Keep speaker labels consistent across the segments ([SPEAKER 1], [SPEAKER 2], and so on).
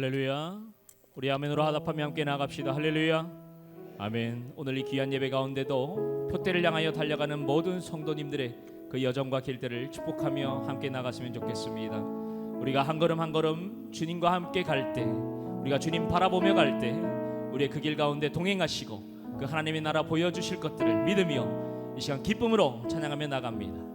[SPEAKER 1] 할렐루야. 우리 아멘으로 하답하며 함께 나갑시다. 할렐루야. 아멘. 오늘 이 귀한 예배 가운데도 표대를 향하여 달려가는 모든 성도님들의 그 여정과 길들을 축복하며 함께 나갔으면 좋겠습니다. 우리가 한 걸음 한 걸음 주님과 함께 갈 때, 우리가 주님 바라보며 갈 때, 우리의 그 길 가운데 동행하시고 그 하나님의 나라 보여주실 것들을 믿으며 이 시간 기쁨으로 찬양하며 나갑니다.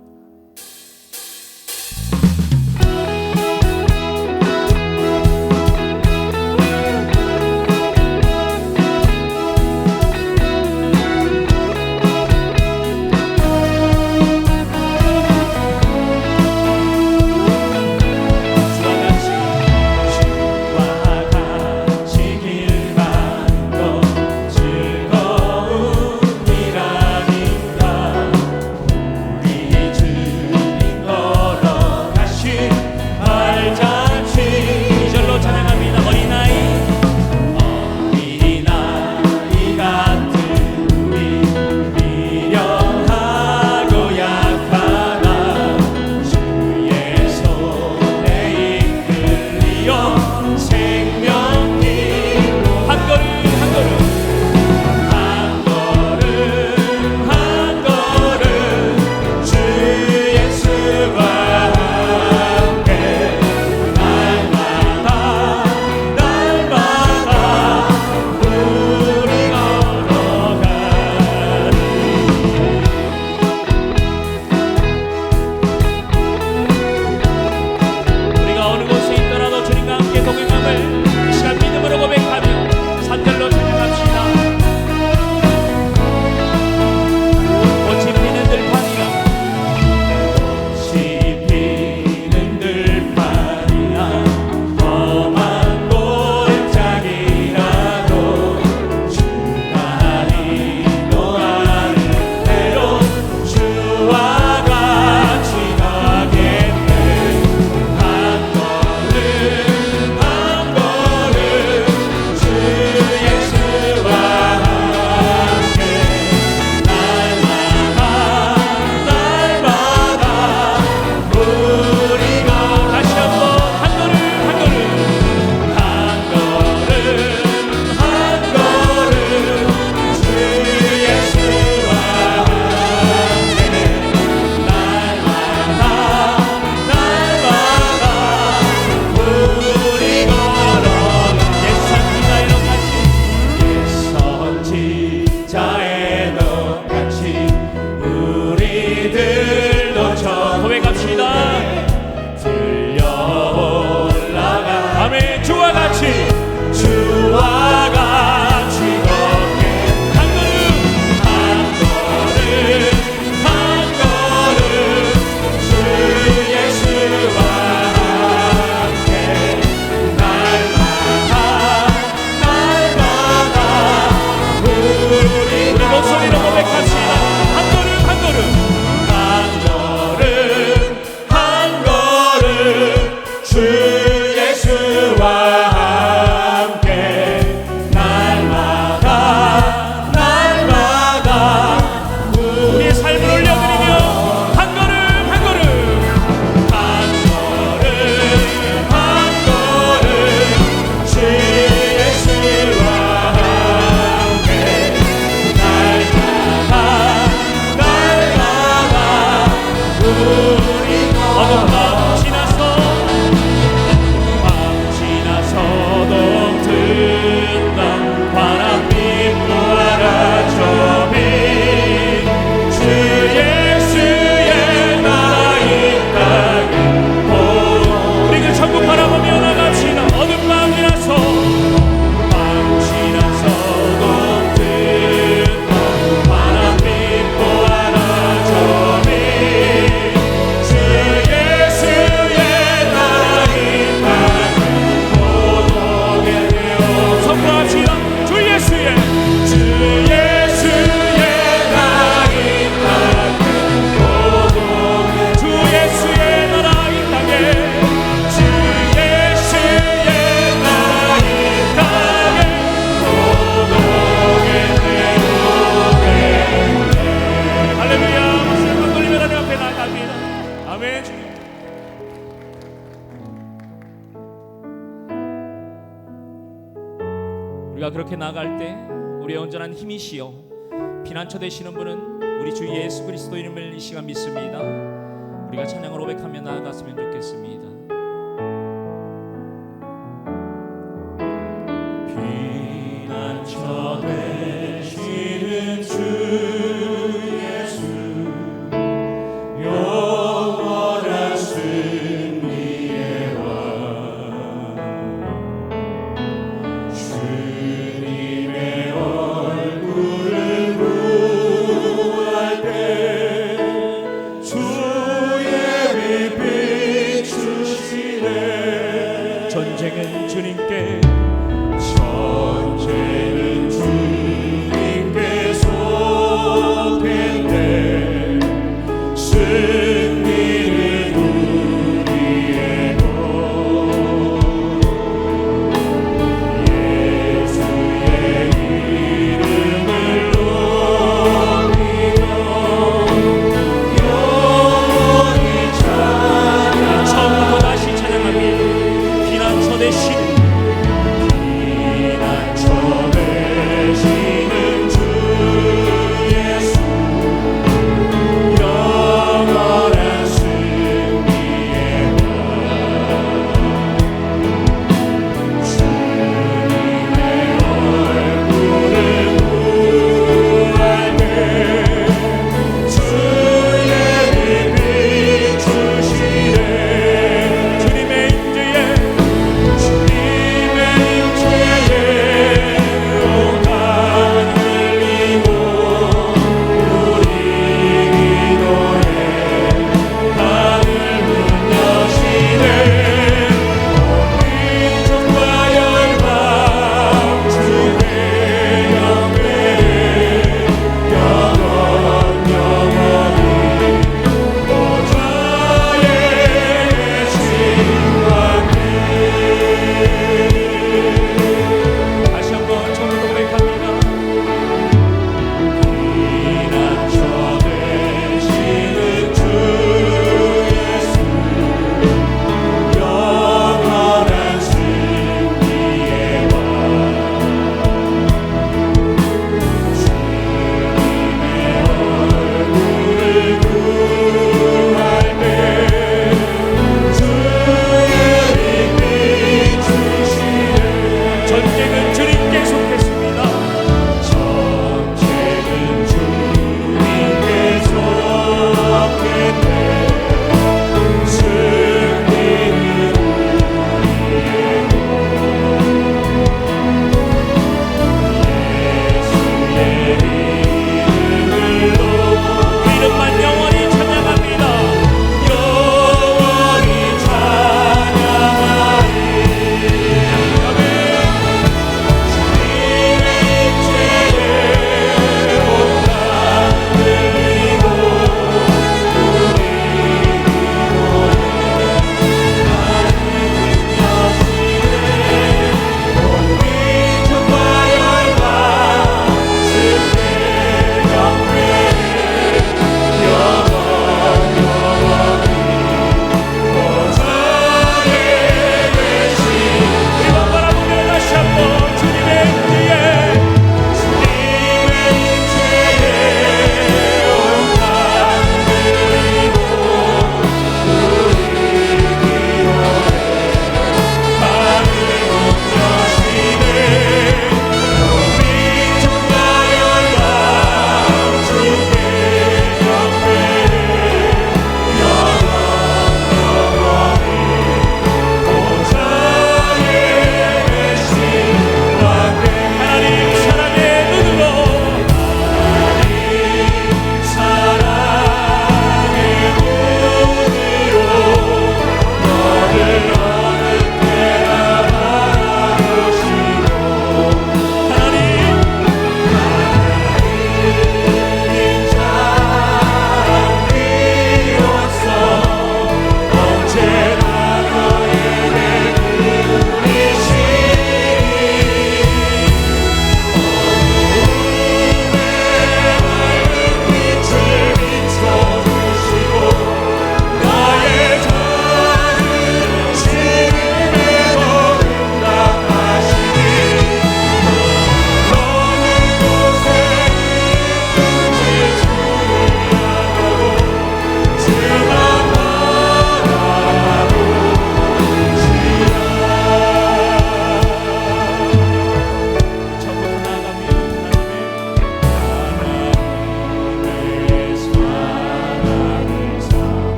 [SPEAKER 1] 그렇게 나아갈 때 우리의 온전한 힘이시여 피난처 되시는 분은 우리 주 예수 그리스도 이름을 이 시간 믿습니다. 우리가 찬양을 고백하며 나아갔으면 좋겠습니다.